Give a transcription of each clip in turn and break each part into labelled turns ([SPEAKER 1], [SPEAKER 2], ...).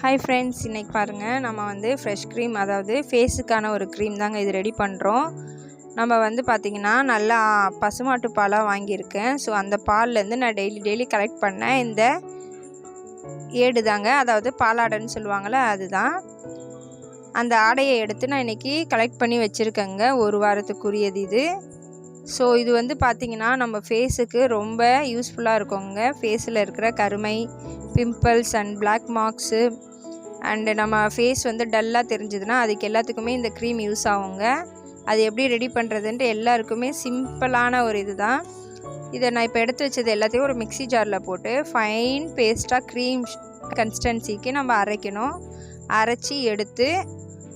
[SPEAKER 1] Hi friends இன்றைக்கி பாருங்கள் நம்ம வந்து ஃப்ரெஷ் க்ரீம் அதாவது ஃபேஸுக்கான ஒரு க்ரீம் தாங்க இது ரெடி பண்ணுறோம் நம்ம வந்து பார்த்திங்கன்னா நல்லா பசுமாட்டு பாலாக வாங்கியிருக்கேன். ஸோ அந்த பால்லேருந்து நான் டெய்லி டெய்லி கலெக்ட் பண்ணேன் இந்த ஏடு தாங்க அதாவது பாலாடைன்னு சொல்லுவாங்கள்ல அதுதான். அந்த ஆடையை எடுத்து நான் இன்றைக்கி கலெக்ட் பண்ணி வச்சுருக்கேங்க. ஒரு வாரத்துக்குரியது இது. ஸோ இது வந்து பார்த்திங்கன்னா நம்ம ஃபேஸுக்கு ரொம்ப யூஸ்ஃபுல்லாக இருக்குங்க. ஃபேஸில் இருக்கிற கருமை pimples and black marks and நம்ம ஃபேஸ் வந்து டல்லாக தெரிஞ்சதுன்னா அதுக்கு எல்லாத்துக்குமே இந்த க்ரீம் யூஸ் ஆகுங்க. அது எப்படி ரெடி பண்ணுறதுன்ட்டு எல்லாருக்குமே சிம்பிளான ஒரு இது தான் இதை நான் இப்போ எடுத்து வச்சது எல்லாத்தையும் ஒரு மிக்சி ஜாரில் போட்டு ஃபைன் பேஸ்ட்டாக க்ரீம் கன்சிஸ்டன்சிக்கு நம்ம அரைக்கணும். அரைச்சி எடுத்து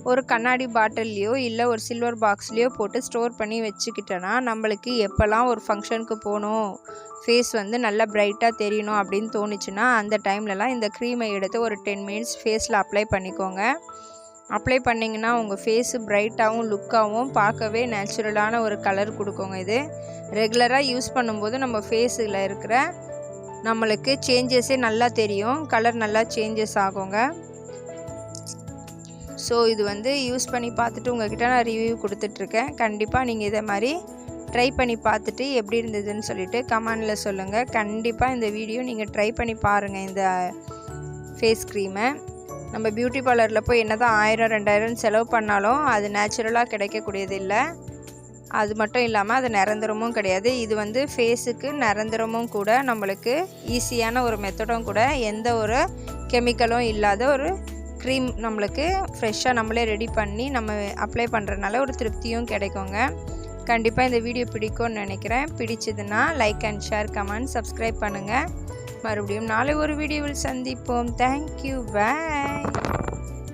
[SPEAKER 1] ஒரு கண்ணாடி பாட்டில்லையோ இல்லை ஒரு சில்வர் பாக்ஸ்லேயோ போட்டு ஸ்டோர் பண்ணி வச்சுக்கிட்டோன்னா நம்மளுக்கு எப்போல்லாம் ஒரு ஃபங்க்ஷனுக்கு போகணும்? ஃபேஸ் வந்து நல்லா பிரைட்டாக தெரியணும் அப்படின்னு தோணுச்சுன்னா அந்த டைம்லலாம் இந்த க்ரீமை எடுத்து ஒரு டென் மினிட்ஸ் ஃபேஸில் அப்ளை பண்ணிக்கோங்க. அப்ளை பண்ணிங்கன்னா உங்கள் ஃபேஸு பிரைட்டாகவும் லுக்காகவும் பார்க்கவே நேச்சுரலான ஒரு கலர் கொடுக்குங்க இது. ரெகுலராக யூஸ் பண்ணும்போது நம்ம ஃபேஸில் இருக்கிற நம்மளுக்கு சேஞ்சஸே நல்லா தெரியும். கலர் நல்லா சேஞ்சஸ் ஆகுங்க. ஸோ இது வந்து யூஸ் பண்ணி பார்த்துட்டு உங்கள்கிட்ட நான் ரிவ்யூ கொடுத்துட்ருக்கேன். கண்டிப்பாக நீங்கள் இதை மாதிரி ட்ரை பண்ணி பார்த்துட்டு எப்படி இருந்ததுன்னு சொல்லிட்டு கமெண்டில் சொல்லுங்கள் கண்டிப்பாக இந்த வீடியோ நீங்கள் ட்ரை பண்ணி பாருங்கள் இந்த ஃபேஸ் க்ரீமை நம்ம பியூட்டி பார்லரில் போய் என்ன தான் ஆயிரம் ரெண்டாயிரம் செலவு பண்ணாலும் அது நேச்சுரலாக கிடைக்கக்கூடியது இல்லை. அது மட்டும் இல்லாமல் அது நிரந்தரமும் கிடையாது. இது வந்து ஃபேஸுக்கு நிரந்தரமும் கூட நம்மளுக்கு ஈஸியான ஒரு மெத்தடும் கூட எந்த ஒரு கெமிக்கலும் இல்லாத ஒரு க்ரீம் நம்மளுக்கு ஃப்ரெஷ்ஷாக நம்மளே ரெடி பண்ணி நம்ம அப்ளை பண்ணுறதுனால ஒரு திருப்தியும் கிடைக்குங்க. கண்டிப்பாக இந்த வீடியோ பிடிக்கும்னு நினைக்கிறேன். பிடிச்சதுன்னா like and share comment subscribe பண்ணுங்கள் மறுபடியும் நாளை ஒரு வீடியோவில் சந்திப்போம். Thank you bye